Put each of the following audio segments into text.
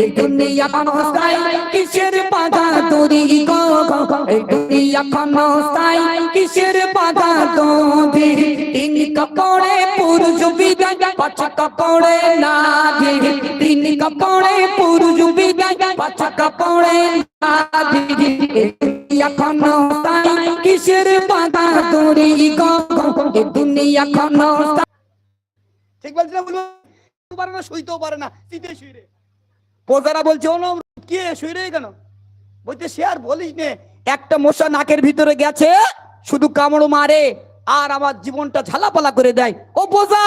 এই দুনিয়া ক্ষণস্থায়ী কিসের বাধা তোরি? গো এই দুনিয়া ক্ষণস্থায়ী কিসের বাধা তোরি? তিন কাপড়ে পুরুষ বিদায়, পাঁচ কাপড়ে নারী। তিন কাপড়ে পুরুষ বিদায়, পাঁচ কাপড়ে নারী। এই দুনিয়া ক্ষণস্থায়ী কিসের বাধা তোরি? গো এই দুনিয়া ক্ষণস্থায়ী। ঠিক বলছি না বলব পারে না শুইতেও পারে না শুই রে প্রজারা বলছে, ও কে? শুই রে কেন বলছে, সে আর বলিস নে, একটা মশা নাকের ভিতরে গেছে, শুধু কামড় মারে আর আমার জীবনটা ঝালাপালা করে দেয়। ও পোজা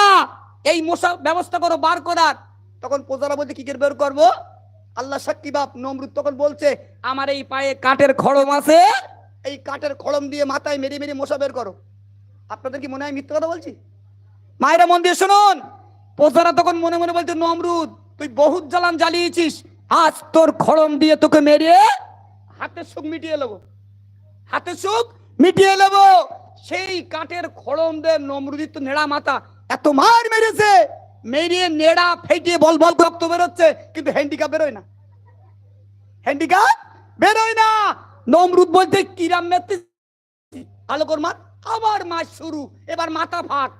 এই মশা ব্যবস্থা করো, বার করার। তখন পোজারা বলছে, কি করে বের করব? আল্লাহ সাক্ষী বাপ নমরুদ তখন বলছে, আমার এই পায়ে কাঠের খড়ম আছে। এই কাঠের খড়ম দিয়ে মাথায় মেরে মেরে মশা বের করো। আপনাদের কি মনে হয় মিথ্যা কথা বলছি? মায়েরা মন দিয়ে শুনুন। পোতারা তখন মনে মনে বলছে, নমরুদ তুই বহুত জ্বালান জ্বালিয়েছিস। আজ তোর খড়ম দিয়ে তোকে মেরে হাতের সুখ মিটিয়ে নেব। হাতের সুখ মিটিয়ে নেব। সেই কাঠের খড়ম দে নমরুদির তো নেড়া মাথা। এত মার মেরেছে। মেরিয়ে নেড়া ফেটিয়ে বল বল রক্ত বেরোচ্ছে, কিন্তু হ্যান্ডিক্যাপ বেরোয় না। হ্যান্ডিক্যাপ বেরোয় না। নমরুদ বলতে কিরাম মেতে আলোকর মাত আবার মাছ শুরু। এবার মাথা ফাঁক।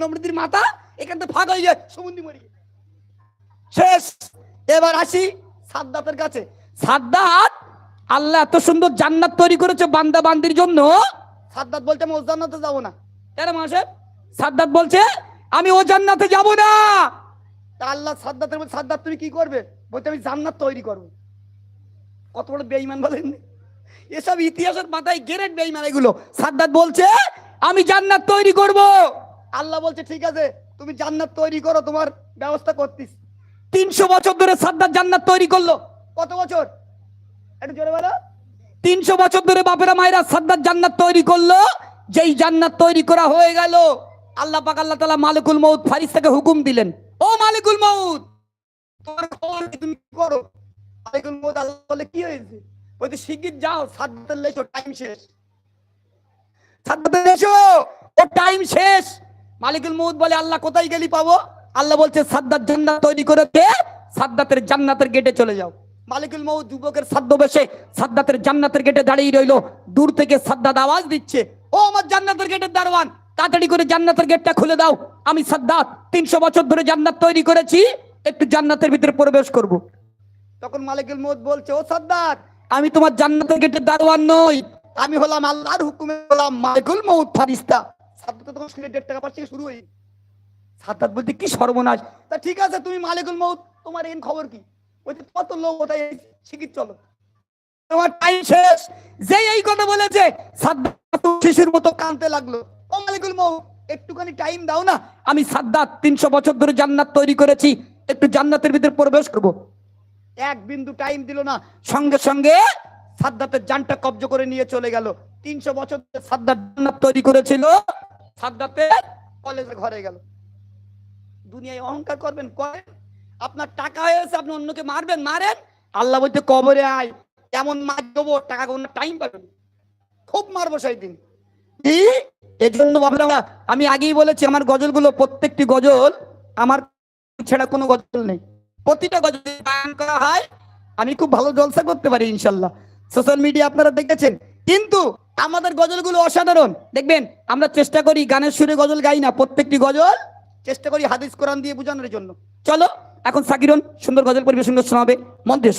নমরুদির মাথা এখান থেকে ফাঁক হয়ে যায় সমুদ্রি মরি শেষ। এবার আসি সাদ্দাতের কাছে। সাদ্দাত, আল্লাহ এত সুন্দর জান্নাত তৈরি করেছে বান্দা বান্দির জন্য। সাদ্দাত বলছে, আমি ও জান্নাতে যাব না। কেন মাসে? সাদ্দাত বলছে, আমি ও জান্নাতে যাব না। আল্লাহ সাদ্দাতের বলছে, সাদ্দাত, তুমি কি করবে? বলছে, আমি জান্নাত তৈরি করব। কত বড় বেঈমান বলেন। এসব ইতিহাসের মাথায় গ্রেট বেঈমান এগুলো। সাদ্দাত বলছে, আমি জান্নাত তৈরি করব। আল্লাহ বলছে, ঠিক আছে, তুমি জান্নাত তৈরি করো, তোমার ব্যবস্থা করতিস। তিনশো বছর ধরে সাদ্দাত জান্নাত তৈরি করল। কত বছর? একটু জোরে বলো। তিনশো বছর ধরে বাপেরা মায়েরা সাদ্দাত জান্নাত তৈরি করল যেই জান্নাত তৈরি করা হয়ে গেল আল্লাহ পাক আল্লাহ তালা মালিকুল মৌত ফারিস্তাকে হুকুম দিলেন। ও মালিকুল মৌত তোমার খবর কি? তুমি কি করো? মালিকুল মৌত আল্লাহ বলে কি হয়েছে? বলতে শিগগির যাও সাদ্দাতের লেছো টাইম শেষ। সাদ্দাতের লেছো ও টাইম শেষ। মালিকুল মৌত বলে আল্লাহ কোথায় গেলি পাবো? আল্লাহ বলছে, সাদ্দাত জান্নাত তৈরি করেছে সাদ্দাতের জান্নাতের গেটে চলে যাও। মালিকুল মৌত যুবকের সাদ্দ বেশে সাদ্দাতের জান্নাতের গেটে দাঁড়িয়ে রইল। দূর থেকে সাদ্দাত আওয়াজ দিচ্ছে, ও আমার জান্নাতের গেটের দারোয়ান, তাড়াতাড়ি করে জান্নাতের গেটটা খুলে দাও। আমি সাদ্দাত, তিনশো বছর ধরে জান্নাত তৈরি করেছি, একটু জান্নাতের ভিতরে প্রবেশ করব। তখন মালিকুল মৌত বলছে, ও সাদ্দাত, আমি তোমার জান্নাতের গেটের দারোয়ান নই, আমি হলাম আল্লাহর হুকুমে হলাম মালিকুল মৌত ফারিস্তা। সাদ্দাত তখন শুনে টাকা পাঁচ থেকে শুরু হই সাদ্দাত বলতে কি সর্বনাশ? তা ঠিক আছে, তুমি মালিকুল মৌত তোমার এন খবর কি? বলছে, কত লোক ওটাই শিখির চলো? তোমার টাইম শেষ। যে এই কথা বলেছে, সাদ্দাত শিশুর মতো কানতে লাগল। ও মালিকুল মৌ একটুখানি টাইম দাও না, আমি সাদ্দাত তিনশো বছর ধরে জান্নাত তৈরি করেছি, একটু জান্নাতের ভিতরে প্রবেশ করব। এক বিন্দু টাইম দিল না, সঙ্গে সঙ্গে সাদ্দাতের জানটা কব্জ করে নিয়ে চলে গেল। তিনশো বছর সাদ্দাত জান্নাত তৈরি করেছিল, সাদ্দাতের কলেজে ঘরে গেল। দুনিয়ায় অহংকার করবেন, করেন। আপনার টাকা হয়েছে আপনি অন্যকে মারবেন, মারেন। আল্লাহ বলতে কবরে আয়। এমন মার দেবো, টাকা কোনো টাইম পাবেন খুব মারবো সেই দিন এজন্য বাবা আমি আগেই বলেছি, আমার গজলগুলো, প্রত্যেকটি গজল, আমার ছেড়া কোনো গজল নেই। প্রতিটা গজল গান করা হয়, আমি খুব ভালো জলসা করতে পারি, ইনশাল্লাহ। সোশ্যাল মিডিয়া আপনারা দেখেছেন। কিন্তু আমাদের গজলগুলো অসাধারণ। দেখবেন, আমরা চেষ্টা করি, গানের সুরে গজল গাই না, প্রত্যেকটি গজল চেষ্টা করি হাদিস কোরআন দিয়ে বোঝানোর জন্য। চলো, এখন সাকিরন সুন্দর গজল পরিবেশন শোনাবে মন দিয়ে